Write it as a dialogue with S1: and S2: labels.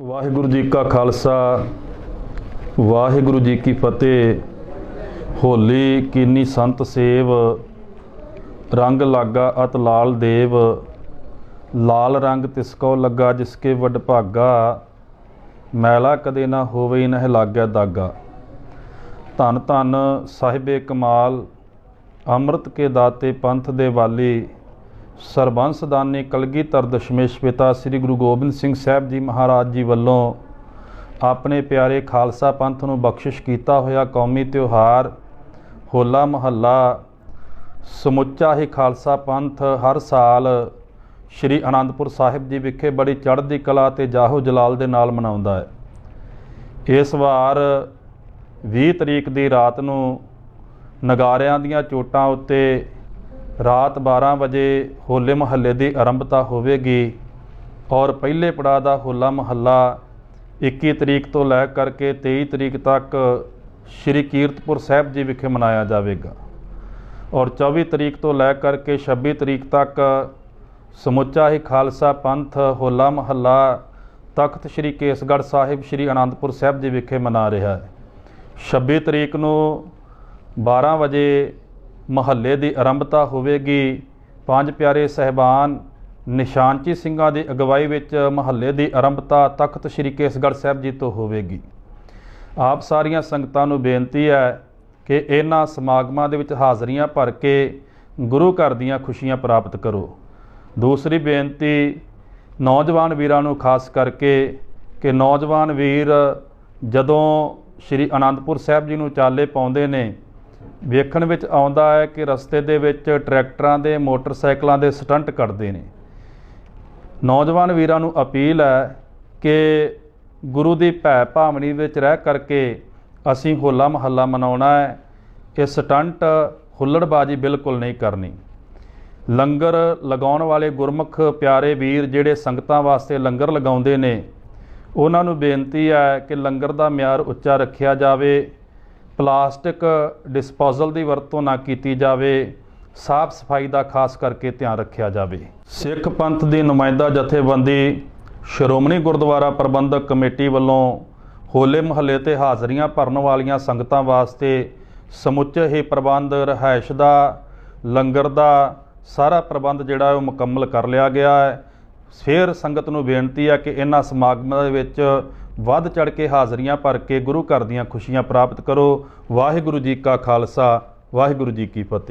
S1: ਵਾਹਿਗੁਰੂ ਜੀ ਕਾ ਖਾਲਸਾ, ਵਾਹਿਗੁਰੂ ਜੀ ਕੀ ਫਤਿਹ। ਹੋਲੀ ਕੀਨੀ ਸੰਤ ਸੇਵ, ਰੰਗ ਲਾਗਾ ਅਤ ਲਾਲ ਦੇਵ। ਲਾਲ ਰੰਗ ਤਿਸ ਕੋ ਲੱਗਾ ਜਿਸਕੇ ਵਡ ਭਾਗਾ। ਮੈਲਾ ਕਦੇ ਨਾ ਹੋਵੇ ਨਹਿ ਲਾਗਿਆ ਦਾਗਾ। ਧੰਨ ਧੰਨ ਸਾਹਿਬੇ ਕਮਾਲ, ਅੰਮ੍ਰਿਤ ਕੇ ਦਾਤੇ ਪੰਥ ਦੇ ਵਾਲੀ। ਸਰਬੰਸਦਾਨੀ ਕਲਗੀਧਰ ਦਸ਼ਮੇਸ਼ ਪਿਤਾ ਸ੍ਰੀ ਗੁਰੂ ਗੋਬਿੰਦ ਸਿੰਘ ਸਾਹਿਬ ਜੀ ਮਹਾਰਾਜ ਜੀ ਵੱਲੋਂ ਆਪਣੇ ਪਿਆਰੇ ਖਾਲਸਾ ਪੰਥ ਨੂੰ ਬਖਸ਼ਿਸ਼ ਕੀਤਾ ਹੋਇਆ ਕੌਮੀ ਤਿਉਹਾਰ, ਹੋਲਾ ਮਹੱਲਾ, ਸਮੁੱਚਾ ਹੀ ਖਾਲਸਾ ਪੰਥ ਹਰ ਸਾਲ ਸ੍ਰੀ ਅਨੰਦਪੁਰ ਸਾਹਿਬ ਜੀ ਵਿਖੇ ਬੜੀ ਚੜ੍ਹਦੀ ਕਲਾ ਤੇ ਜਾਹੋ ਜਲਾਲ ਦੇ ਨਾਲ ਮਨਾਉਂਦਾ ਹੈ। ਇਸ ਵਾਰ 20 ਤਰੀਕ ਦੀ ਰਾਤ ਨੂੰ ਨਗਾਰਿਆਂ ਦੀਆਂ ਚੋਟਾਂ ਉੱਤੇ ਰਾਤ 12 ਵਜੇ ਹੋਲੇ ਮਹੱਲੇ ਦੀ ਆਰੰਭਤਾ ਹੋਵੇਗੀ ਔਰ ਪਹਿਲੇ ਪੜਾਅ ਦਾ ਹੋਲਾ ਮਹੱਲਾ 21 ਤਰੀਕ ਤੋਂ ਲੈ ਕਰਕੇ 23 ਤਰੀਕ ਤੱਕ ਸ਼੍ਰੀ ਕੀਰਤਪੁਰ ਸਾਹਿਬ ਜੀ ਵਿਖੇ ਮਨਾਇਆ ਜਾਵੇਗਾ। ਔਰ 24 ਤਰੀਕ ਤੋਂ ਲੈ ਕਰਕੇ 26 ਤਰੀਕ ਤੱਕ ਸਮੁੱਚਾ ਹੀ ਖਾਲਸਾ ਪੰਥ ਹੋਲਾ ਮਹੱਲਾ ਤਖਤ ਸ਼੍ਰੀ ਕੇਸਗੜ੍ਹ ਸਾਹਿਬ ਸ਼੍ਰੀ ਅਨੰਦਪੁਰ ਸਾਹਿਬ ਜੀ ਵਿਖੇ ਮਨਾ ਰਿਹਾ ਹੈ। 26 ਤਰੀਕ ਨੂੰ 12 ਵਜੇ ਮਹੱਲੇ ਦੀ ਆਰੰਭਤਾ ਹੋਵੇਗੀ। ਪੰਜ ਪਿਆਰੇ ਸਹਿਬਾਨ ਨਿਸ਼ਾਨਚੀ ਸਿੰਘਾਂ ਦੀ ਅਗਵਾਈ ਵਿੱਚ ਮਹੱਲੇ ਦੀ ਆਰੰਭਤਾ ਤਖਤ ਸ੍ਰੀ ਕੇਸਗੜ੍ਹ ਸਾਹਿਬ ਜੀ ਤੋਂ ਹੋਵੇਗੀ। ਆਪ ਸਾਰੀਆਂ ਸੰਗਤਾਂ ਨੂੰ ਬੇਨਤੀ ਹੈ ਕਿ ਇਹਨਾਂ ਸਮਾਗਮਾਂ ਦੇ ਵਿੱਚ ਹਾਜ਼ਰੀਆਂ ਭਰ ਕੇ ਗੁਰੂ ਘਰ ਦੀਆਂ ਖੁਸ਼ੀਆਂ ਪ੍ਰਾਪਤ ਕਰੋ। ਦੂਸਰੀ ਬੇਨਤੀ, ਨੌਜਵਾਨ ਵੀਰਾਂ ਨੂੰ ਖਾਸ ਕਰਕੇ ਕਿ ਨੌਜਵਾਨ ਵੀਰ ਜਦੋਂ ਸ਼੍ਰੀ ਅਨੰਦਪੁਰ ਸਾਹਿਬ ਜੀ ਨੂੰ ਚਾਲੇ ਪਾਉਂਦੇ ਨੇ ਵੇਖਣ ਵਿੱਚ ਆਉਂਦਾ ਹੈ ਕਿ ਰਸਤੇ ਦੇ ਵਿੱਚ ਟਰੈਕਟਰਾਂ ਦੇ, ਮੋਟਰਸਾਈਕਲਾਂ ਦੇ ਸਟੰਟ ਕੱਢਦੇ ਨੇ। ਨੌਜਵਾਨ ਵੀਰਾਂ ਨੂੰ ਅਪੀਲ ਹੈ ਕਿ ਗੁਰੂ ਦੀ ਭੈ ਭਾਵਨੀ ਵਿੱਚ ਰਹਿ ਕਰਕੇ ਅਸੀਂ ਹੋਲਾ ਮਹੱਲਾ ਮਨਾਉਣਾ ਹੈ। ਇਹ ਸਟੰਟ ਹੁੱਲੜਬਾਜੀ ਬਿਲਕੁਲ ਨਹੀਂ ਕਰਨੀ। ਲੰਗਰ ਲਗਾਉਣ ਵਾਲੇ ਗੁਰਮੁਖ ਪਿਆਰੇ ਵੀਰ ਜਿਹੜੇ ਸੰਗਤਾਂ ਵਾਸਤੇ ਲੰਗਰ ਲਗਾਉਂਦੇ ਨੇ, ਉਹਨਾਂ ਨੂੰ ਬੇਨਤੀ ਹੈ ਕਿ ਲੰਗਰ ਦਾ ਮਿਆਰ ਉੱਚਾ ਰੱਖਿਆ ਜਾਵੇ। ਪਲਾਸਟਿਕ ਡਿਸਪੋਜ਼ਲ ਦੀ ਵਰਤੋਂ ਨਾ ਕੀਤੀ ਜਾਵੇ, ਸਾਫ਼ ਸਫ਼ਾਈ ਦਾ ਖਾਸ ਕਰਕੇ ਧਿਆਨ ਰੱਖਿਆ ਜਾਵੇ। ਸਿੱਖ ਪੰਥ ਦੀ ਨੁਮਾਇੰਦਾ ਜਥੇਬੰਦੀ ਸ਼੍ਰੋਮਣੀ ਗੁਰਦੁਆਰਾ ਪ੍ਰਬੰਧਕ ਕਮੇਟੀ ਵੱਲੋਂ ਹੋਲੇ ਮਹੱਲੇ ਤੇ ਹਾਜ਼ਰੀਆਂ ਭਰਨ ਵਾਲੀਆਂ ਸੰਗਤਾਂ ਵਾਸਤੇ ਸਮੁੱਚੇ ਹੀ ਪ੍ਰਬੰਧ, ਰਿਹਾਇਸ਼ ਦਾ, ਲੰਗਰ ਦਾ ਸਾਰਾ ਪ੍ਰਬੰਧ ਜਿਹੜਾ ਉਹ ਮੁਕੰਮਲ ਕਰ ਲਿਆ ਗਿਆ ਹੈ। ਫਿਰ ਸੰਗਤ ਨੂੰ ਬੇਨਤੀ ਹੈ ਕਿ ਇਹਨਾਂ ਸਮਾਗਮਾਂ ਦੇ ਵਿੱਚ ਵੱਧ ਚੜ ਕੇ ਹਾਜ਼ਰੀਆਂ ਭਰ ਕੇ ਗੁਰੂ ਘਰ ਦੀਆਂ ਖੁਸ਼ੀਆਂ ਪ੍ਰਾਪਤ ਕਰੋ। ਵਾਹਿਗੁਰੂ ਜੀ ਕਾ ਖਾਲਸਾ, ਵਾਹਿਗੁਰੂ ਜੀ ਕੀ ਫਤਿਹ।